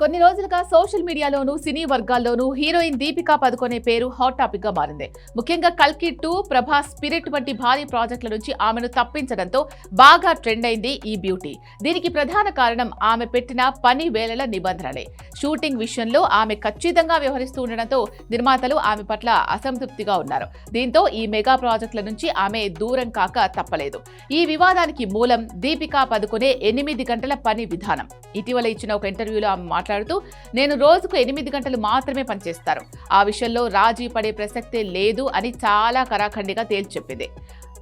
కొన్ని రోజులుగా సోషల్ మీడియాలోనూ సినీ వర్గాల్లోనూ హీరోయిన్ దీపికా పదుకొనే పేరు హాట్ టాపిక్గా మారింది. ముఖ్యంగా కల్కి టూ ప్రభాస్ స్పిరిట్ వంటి భారీ ప్రాజెక్టుల నుంచి ఆమెను తప్పించడంతో బాగా ట్రెండ్ అయింది ఈ బ్యూటీ. దీనికి ప్రధాన కారణం ఆమె పెట్టిన పని వేళల నిబంధనలే. షూటింగ్ విషయంలో ఆమె ఖచ్చితంగా వ్యవహరిస్తూ ఉండడంతో నిర్మాతలు ఆమె పట్ల అసంతృప్తిగా ఉన్నారు. దీంతో ఈ మెగా ప్రాజెక్టుల నుంచి ఆమె దూరం కాక తప్పలేదు. ఈ వివాదానికి మూలం దీపికా పదుకొనే ఎనిమిది గంటల పని విధానం. ఇటీవల ఇచ్చిన ఒక ఇంటర్వ్యూలో ఆమె మాట్లాడుతూ నేను రోజుకు ఎనిమిది గంటలు మాత్రమే పనిచేస్తారు. ఆ విషయంలో రాజీ పడే ప్రసక్తే లేదు అని చాలా కరాఖండిగా తేల్చి చెప్పింది.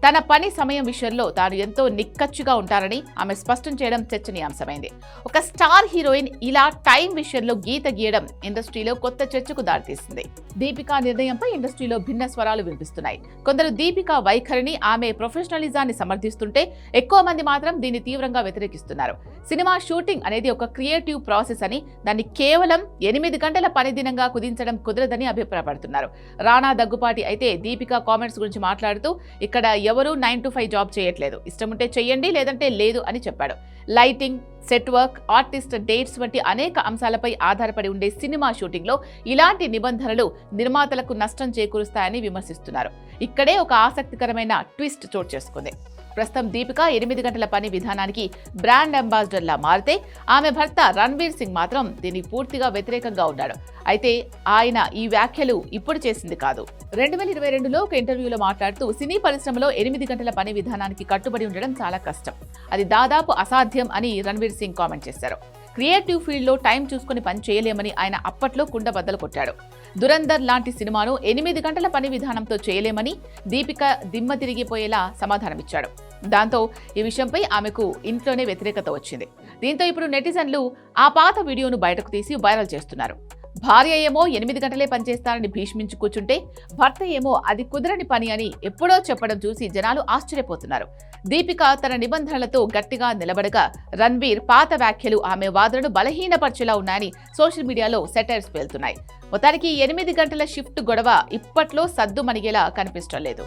తన పని సమయం విషయంలో తాను ఎంతో నిక్కచ్చుగా ఉంటారని ఆమె స్పష్టం చేయడం చర్చనీయాంశమైంది. ఒక స్టార్ హీరోయిన్ ఇలా టైం విషయంలో గీత గీయడం ఇండస్ట్రీలో కొత్త చర్చకు దారితీసింది. దీపికా నిర్ణయంపై ఇండస్ట్రీలో భిన్న స్వరాలు వినిపిస్తున్నాయి. కొందరు దీపికా వైఖరిని ఆమె ప్రొఫెషనలిజాన్ని సమర్థిస్తుంటే ఎక్కువ మంది మాత్రం దీన్ని తీవ్రంగా వ్యతిరేకిస్తున్నారు. సినిమా షూటింగ్ అనేది ఒక క్రియేటివ్ ప్రాసెస్ అని దాన్ని కేవలం ఎనిమిది గంటల పని దినంగా కుదించడం కుదరదని అభిప్రాయపడుతున్నారు. రానా దగ్గుపాటి అయితే దీపికా కామెంట్స్ గురించి మాట్లాడుతూ ఇక్కడ ఎవరూ నైన్ టు ఫైవ్ జాబ్ చేయట్లేదు. ఇష్టం ఉంటే చెయ్యండి లేదంటే లేదు అని చెప్పాడు. Lighting set work artist dates వంటి అనేక అంశాలపై ఆధారపడి ఉండే సినిమా షూటింగ్లో ఇలాంటి నిబంధనలు నిర్మాతలకు నష్టం చేకూరుస్తాయని విమర్శిస్తున్నారు. ఇక్కడే ఒక ఆసక్తికరమైన ట్విస్ట్ చోటు చేసుకుంది. ప్రస్తుతం దీపిక ఎనిమిది గంటల పని విధానానికి బ్రాండ్ అంబాసిడర్లా మారితే ఆమె భర్త రణ్వీర్ సింగ్ మాత్రం దీనికి పూర్తిగా వ్యతిరేకంగా ఉన్నాడు. అయితే ఆయన ఈ వ్యాఖ్యలు ఇప్పుడు చేసింది కాదు. రెండు వేల ఇరవై రెండులో ఒక ఇంటర్వ్యూలో మాట్లాడుతూ సినీ పరిశ్రమలో ఎనిమిది గంటల పని విధానానికి కట్టుబడి ఉండడం చాలా కష్టం. అది దాదాపు అసాధ్యం అని రణ్వీర్ సింగ్ కామెంట్ చేశారు. క్రియేటివ్ ఫీల్డ్లో టైం చూసుకుని పని చేయలేమని ఆయన అప్పట్లో కుండబద్దలు కొట్టాడు. దురందర్ లాంటి సినిమాను ఎనిమిది గంటల పని విధానంతో చేయలేమని దీపిక దిమ్మ తిరిగిపోయేలా సమాధానమిచ్చాడు. దాంతో ఈ విషయంపై ఆమెకు ఇంట్లోనే వ్యతిరేకత వచ్చింది. దీంతో ఇప్పుడు నెటిజన్లు ఆ పాత వీడియోను బయటకు తీసి వైరల్ చేస్తున్నారు. భార్య ఏమో ఎనిమిది గంటలే పనిచేస్తానని భీష్మించి కూర్చుంటే భర్త ఏమో అది కుదరని పని అని ఎప్పుడో చెప్పడం చూసి జనాలు ఆశ్చర్యపోతున్నారు. దీపిక తన నిబంధనలతో గట్టిగా నిలబడగా రణ్వీర్ పాత వ్యాఖ్యలు ఆమె వాదనను బలహీనపరచేలా ఉన్నాయని సోషల్ మీడియాలో సెటైర్స్ పేలుతున్నాయి. మొత్తానికి ఎనిమిది గంటల షిఫ్ట్ గొడవ ఇప్పట్లో సద్దు మణిగేలా కనిపించడం లేదు.